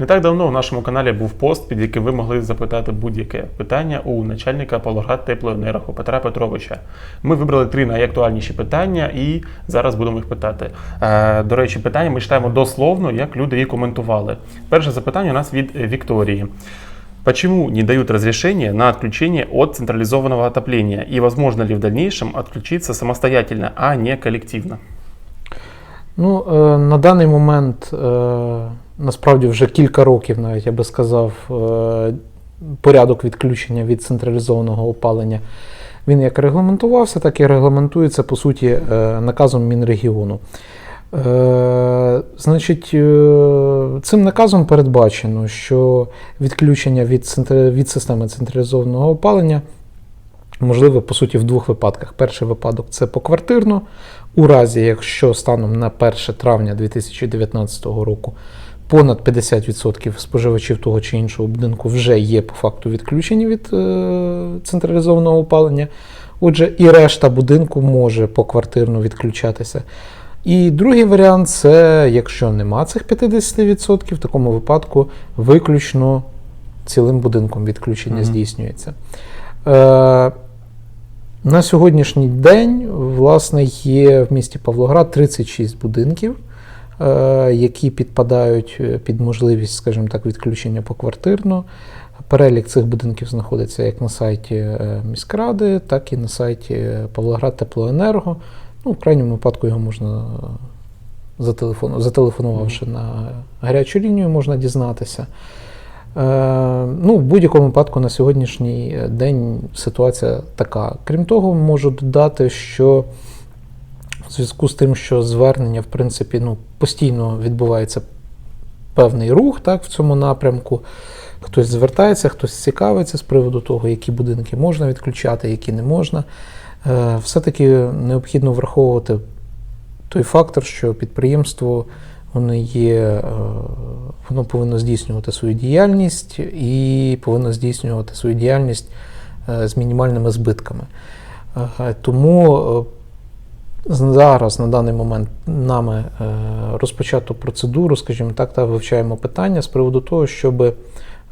Не так давно у нашому каналі був пост, під яким ви могли запитати будь-яке питання у начальника Павлоград Теплоенерго Петра Петровича. Ми вибрали три найактуальніші питання і зараз будемо їх питати. Е, До речі, питання ми читаємо дословно, як люди її коментували. Перше запитання у нас від е, Вікторії. Почему не дают разрешение на отключение от централизованного отопления? И возможно ли в дальнейшем отключиться самостоятельно, а не коллективно? Ну, е, на даний момент, е, насправді вже кілька років, навіть я би сказав, е, порядок відключення від централізованого опалення. Він як регламентувався, так і регламентується, по суті, наказом Мінрегіону. Значить, цим наказом передбачено, що відключення від, центр- від системи централізованого опалення можливе, по суті, в двох випадках. Перший випадок це поквартирно, у разі, якщо станом на 1 травня 2019 року понад 50% споживачів того чи іншого будинку вже є по факту відключені від е, централізованого опалення. Отже, і решта будинку може поквартирно відключатися. І другий варіант це якщо нема цих 50%, в такому випадку виключно цілим будинком відключення Мгм. здійснюється. Е, на сьогоднішній день, власне, є в місті Павлоград 36 будинків, е, які підпадають е, під можливість, скажімо так, відключення поквартирно. Перелік цих будинків знаходиться як на сайті е, міськради, так і на сайті Павлоград Теплоенерго. Ну, в крайньому випадку його можна зателефонувавши на гарячу лінію, можна дізнатися. Е, ну, в будь-якому випадку на сьогоднішній день ситуація така. Крім того, можу додати, що в зв'язку з тим, що звернення, в принципі, ну, постійно відбувається певний рух так, в цьому напрямку. Хтось звертається, хтось цікавиться з приводу того, які будинки можна відключати, які не можна. Е, Все-таки необхідно враховувати той фактор, що підприємство воно є, е, воно повинно здійснювати свою діяльність і повинно здійснювати свою діяльність е, з мінімальними збитками. Е, Тому е, зараз, на даний момент, нами розпочато процедуру, скажімо так, та вивчаємо питання з приводу того, щоб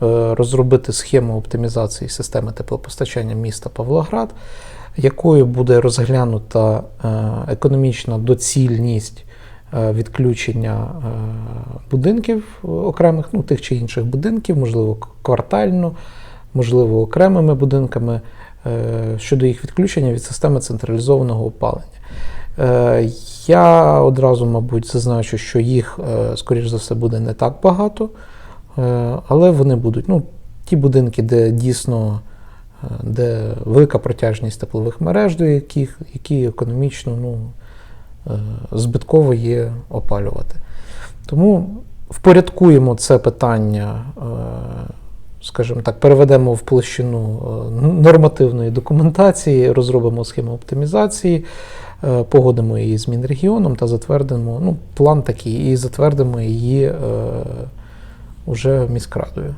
розробити схему оптимізації системи теплопостачання міста Павлоград, якою буде розглянута економічна доцільність відключення е, будинків окремих, ну тих чи інших будинків, можливо, квартально, можливо, окремими будинками е, щодо їх відключення від системи централізованого опалення. Е, Я одразу, мабуть, зазначу, що їх, е, скоріш за все, буде не так багато, е, але вони будуть. Ну, ті будинки, де дійсно е, де велика протяжність теплових мереж, до яких які економічно ну, е, збитково є опалювати. Тому впорядкуємо це питання, е, скажімо так, переведемо в площину е, нормативної документації, розробимо схему оптимізації, е, погодимо її з Мінрегіоном та затвердимо ну, план такий, і затвердимо її е, уже міськрадою.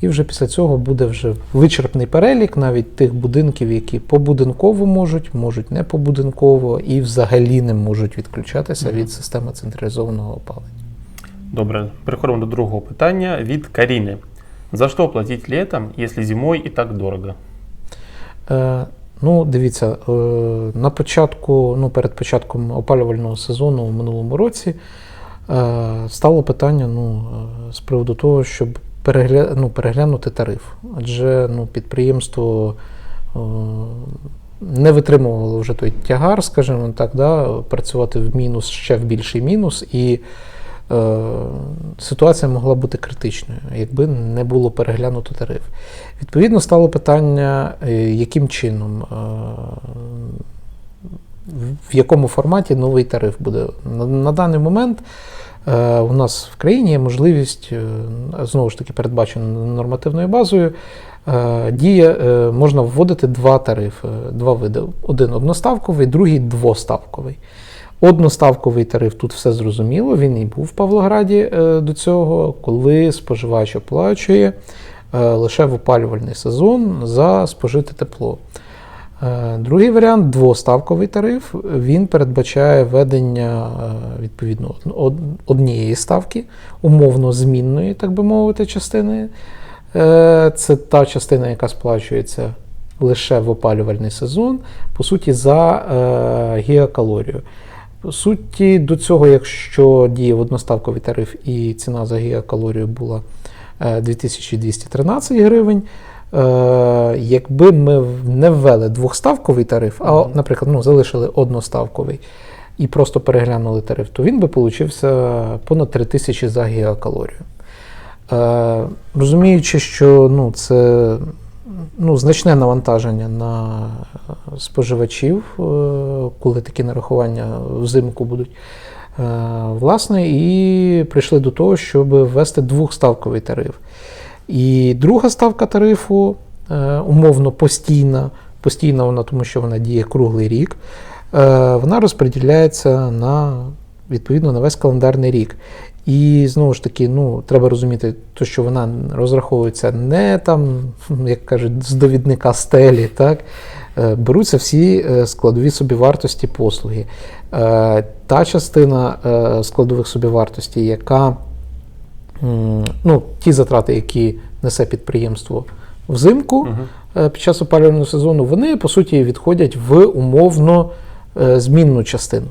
І вже після цього буде вже вичерпний перелік навіть тих будинків, які побудинково можуть, можуть не побудинково і взагалі не можуть відключатися Мгм. від системи централізованого опалення. Добре, переходимо до другого питання від Каріни. За що платить летом, якщо зимою і так дорого? Е, ну, дивіться, е, на початку, ну, перед початком опалювального сезону у минулому році е, стало питання ну, е, з приводу того, щоб перегля... ну, переглянути тариф. Адже ну, підприємство е, не витримувало вже той тягар, скажімо так, да, працювати в мінус ще в більший мінус. І е, ситуація могла бути критичною, якби не було переглянуто тариф. Відповідно, стало питання, е, яким чином, е, в якому форматі новий тариф буде. На, на даний момент у нас в країні є можливість, е, знову ж таки, передбачена нормативною базою, е, діє, е, можна вводити два тарифи, два види: один одноставковий, другий двоставковий. Одноставковий тариф тут все зрозуміло, він і був в Павлограді е, до цього, коли споживач оплачує е, лише в опалювальний сезон за спожите тепло. Е, Другий варіант двоставковий тариф. Він передбачає введення е, відповідно однієї ставки, умовно змінної, так би мовити, частини. Е, Це та частина, яка сплачується лише в опалювальний сезон, по суті, за гігакалорію. По суті, до цього, якщо діяв одноставковий тариф і ціна за гігакалорію була е, 2213 гривень. Е, Якби ми не ввели двохставковий тариф, а, наприклад, ну, залишили одноставковий і просто переглянули тариф, то він би получився понад 3000 за гігакалорію. Е, розуміючи, що ну, це ну, значне навантаження на споживачів, е, коли такі нарахування взимку будуть. Власне, і прийшли до того, щоб ввести двохставковий тариф. І друга ставка тарифу, е, умовно постійна, постійна вона, тому що вона діє круглий рік, е, вона розподіляється на відповідно на весь календарний рік. І знову ж таки, ну, треба розуміти, то, що вона розраховується не там, як кажуть, з довідника стелі, так? Е, Беруться всі складові собівартості послуги. Та частина складових собівартості, яка ну, ті затрати, які несе підприємство взимку е, під час опалювального сезону, вони по суті відходять в умовно е, змінну частину.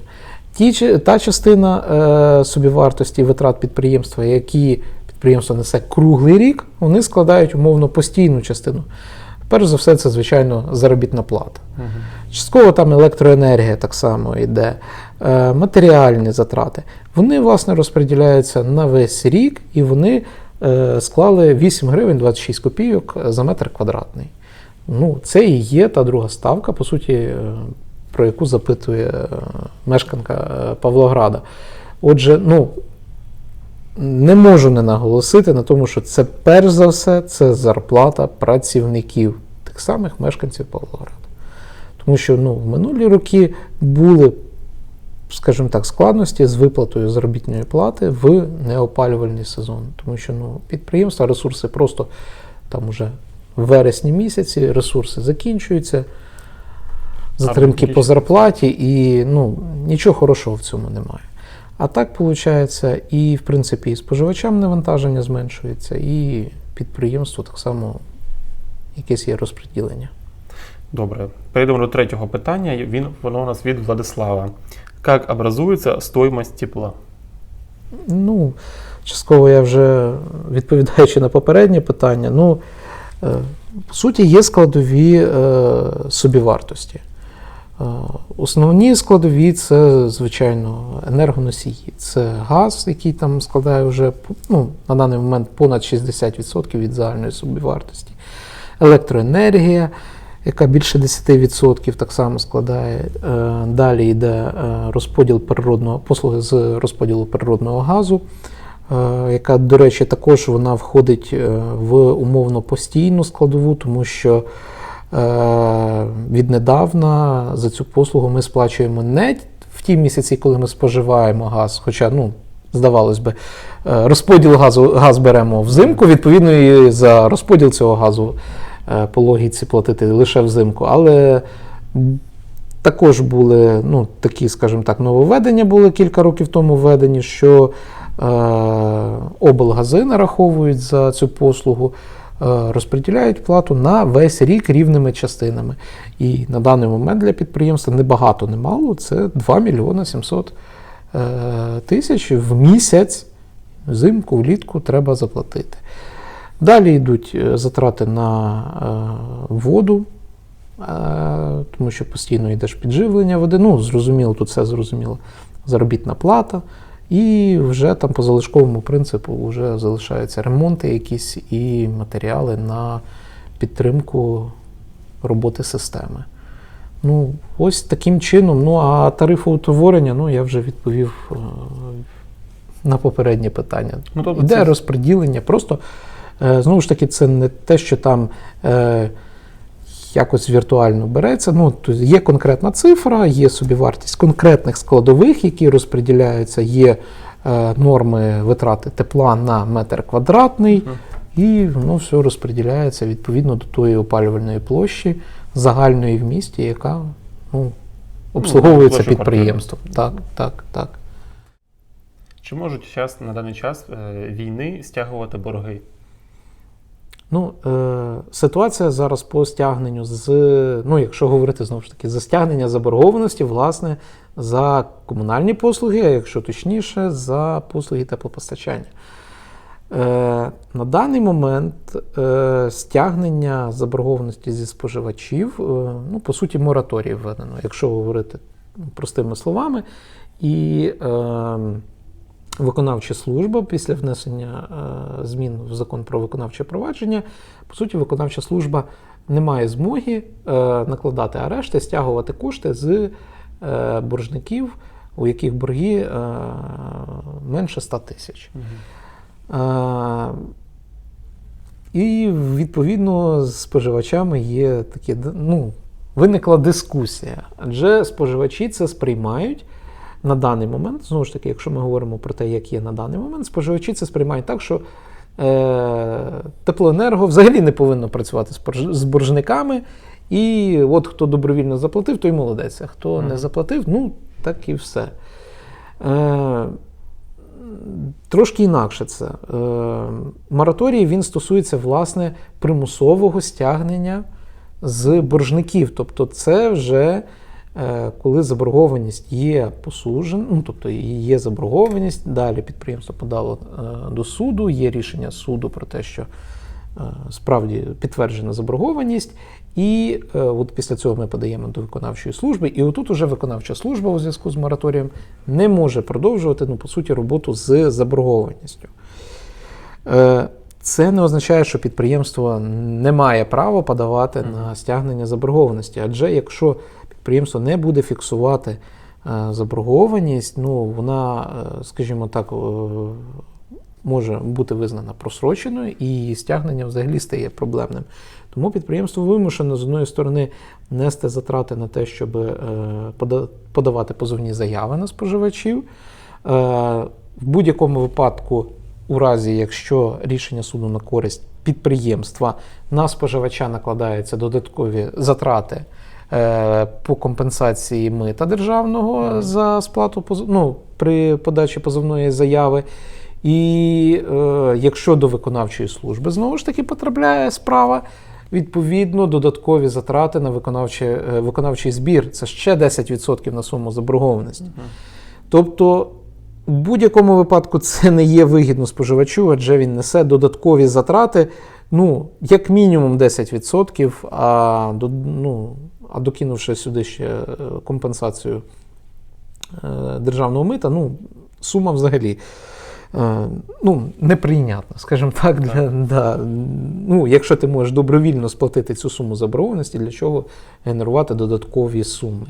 Ті, та частина е, собівартості витрат підприємства, які підприємство несе круглий рік, вони складають умовно постійну частину. Перш за все, це, звичайно, заробітна плата. Мгм. Частково там електроенергія так само йде, матеріальні затрати. Вони, власне, розподіляються на весь рік, і вони е, склали 8 гривень 26 копійок за метр квадратний. Ну, це і є та друга ставка, по суті, е, про яку запитує е, мешканка е, Павлограда. Отже, ну, не можу не наголосити на тому, що це перш за все це зарплата працівників, тих самих мешканців Павлограда. Тому що ну, в минулі роки були, скажімо так, складності з виплатою заробітної плати в неопалювальний сезон. Тому що ну, підприємства, ресурси просто там уже в вересні місяці ресурси закінчуються, затримки по зарплаті, і ну, нічого хорошого в цьому немає. А так виходить, і в принципі і споживачам навантаження зменшується, і підприємству так само якесь є розподілення. Добре. Перейдемо до третього питання. Він, воно у нас від Владислава. Як образується стоїмость тепла? Ну, частково я вже відповідаючи на попереднє питання, ну, е, по суті, є складові е, собівартості. Е, Основні складові це, звичайно, енергоносії. Це газ, який там складає вже ну, на даний момент понад 60% від загальної собівартості, електроенергія, яка більше 10% так само складає. Е, Далі йде е, розподіл природного послуги з розподілу природного газу, е, яка, до речі, також вона входить в умовно постійну складову, тому що віднедавна за цю послугу ми сплачуємо не в ті місяці, коли ми споживаємо газ, хоча, ну, здавалось би, розподіл газу газ беремо взимку, відповідно, і за розподіл цього газу по логіці платити лише взимку. Але також були ну, такі, скажімо так, нововведення були кілька років тому введені, що е, облгази нараховують за цю послугу, е, розподіляють плату на весь рік рівними частинами. І на даний момент для підприємства не багато, не мало, це 2 мільйони 700 е, тисяч в місяць взимку, влітку треба заплатити. Далі йдуть е, затрати на е, воду, е, тому що постійно йдеш підживлення води. Ну, зрозуміло, тут все зрозуміло. Заробітна плата. І вже там по залишковому принципу вже залишаються ремонти якісь і матеріали на підтримку роботи системи. Ну, ось таким чином. Ну, а тарифоутворення, ну, я вже відповів на попереднє питання. Ну, тобто Іде це- розподілення. Просто знову ж таки, це не те, що там е, якось віртуально береться. Ну, тобто є конкретна цифра, є собівартість конкретних складових, які розподіляються, є е, норми витрати тепла на метр квадратний, і воно все розподіляється відповідно до тої опалювальної площі, загальної в місті, яка ну, обслуговується площу підприємством. Так, так, так. Чи можуть зараз на даний час е, війни стягувати борги? Ну, е, ситуація зараз по стягненню з, ну, якщо говорити знову ж таки, за стягнення заборгованості, власне, за комунальні послуги, а якщо точніше, за послуги теплопостачання. Е, на даний момент е, стягнення заборгованості зі споживачів, е, ну, по суті, мораторій введено, якщо говорити простими словами. І е, виконавча служба після внесення е, змін в закон про виконавче провадження, по суті, виконавча служба не має змоги е, накладати арешти, стягувати кошти з е, боржників, у яких борги менше 100 тисяч. І відповідно з споживачами є такі, ну, виникла дискусія, адже споживачі це сприймають на даний момент. Знову ж таки, якщо ми говоримо про те, як є на даний момент, споживачі це сприймають так, що е, теплоенерго взагалі не повинно працювати з борж- з боржниками. І от хто добровільно заплатив, той молодець. А хто не заплатив, ну так і все. Е, Трошки інакше це. Е, Мораторій він стосується власне примусового стягнення з боржників. Тобто, це вже коли заборгованість є посуджена, ну тобто є заборгованість, далі підприємство подало е, до суду, є рішення суду про те, що е, справді підтверджена заборгованість. І е, от після цього ми подаємо до виконавчої служби. І отут уже виконавча служба у зв'язку з мораторієм не може продовжувати, ну, по суті, роботу з заборгованістю. Е, Це не означає, що підприємство не має права подавати на стягнення заборгованості. Адже якщо підприємство не буде фіксувати е, заборгованість, ну вона, е, скажімо так, е, може бути визнана просроченою і її стягнення взагалі стає проблемним. Тому підприємство вимушено з одної сторони нести затрати на те, щоб подавати позовні заяви на споживачів. В будь-якому випадку, у разі, якщо рішення суду на користь підприємства на споживача накладаються додаткові затрати по компенсації мита державного за сплату ну, при подачі позовної заяви. І е, якщо до виконавчої служби знову ж таки потрапляє справа, відповідно додаткові затрати на виконавче, е, виконавчий збір це ще 10% на суму заборгованості. Тобто, в будь-якому випадку це не є вигідно споживачу, адже він несе додаткові затрати, ну, як мінімум 10%, а, ну, а докинувши сюди ще е, компенсацію е, державного мита, ну, сума взагалі. е, Ну, неприйнятна, скажімо так, для, да, ну, якщо ти можеш добровільно сплатити цю суму заборгованості, для чого генерувати додаткові суми?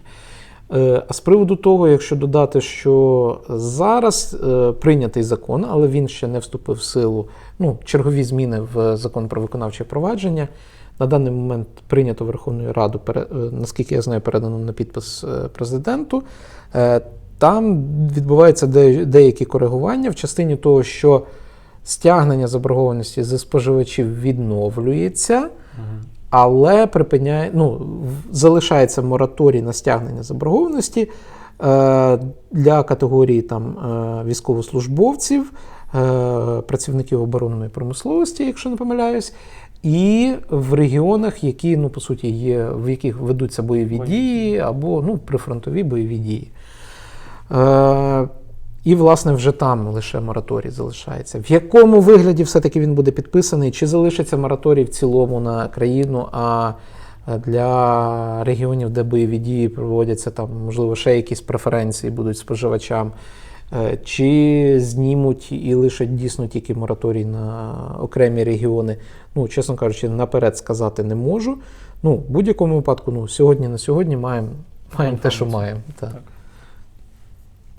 А з приводу того, якщо додати, що зараз прийнятий закон, але він ще не вступив в силу, ну, чергові зміни в закон про виконавче провадження. На даний момент прийнято Верховною Радою, е, наскільки я знаю, передано на підпис е, президенту. Е, Там відбуваються деякі коригування в частині того, що стягнення заборгованості зі споживачів відновлюється. Але припиняє, ну, залишається мораторій на стягнення заборгованості для категорії там, військовослужбовців, працівників оборонної промисловості, якщо не помиляюсь, і в регіонах, які, ну, по суті, є, в яких ведуться бойові Бойові дії або ну, прифронтові бойові дії. Е, і, власне, вже там лише мораторій залишається. В якому вигляді все-таки він буде підписаний? Чи залишиться мораторій в цілому на країну, а для регіонів, де бойові дії проводяться, там, можливо, ще якісь преференції будуть споживачам? Е, Чи знімуть і лишать дійсно тільки мораторій на окремі регіони? Ну, чесно кажучи, наперед сказати не можу. Ну, в будь-якому випадку, ну, сьогодні на сьогодні маємо, маємо те, що маємо. Так. Так.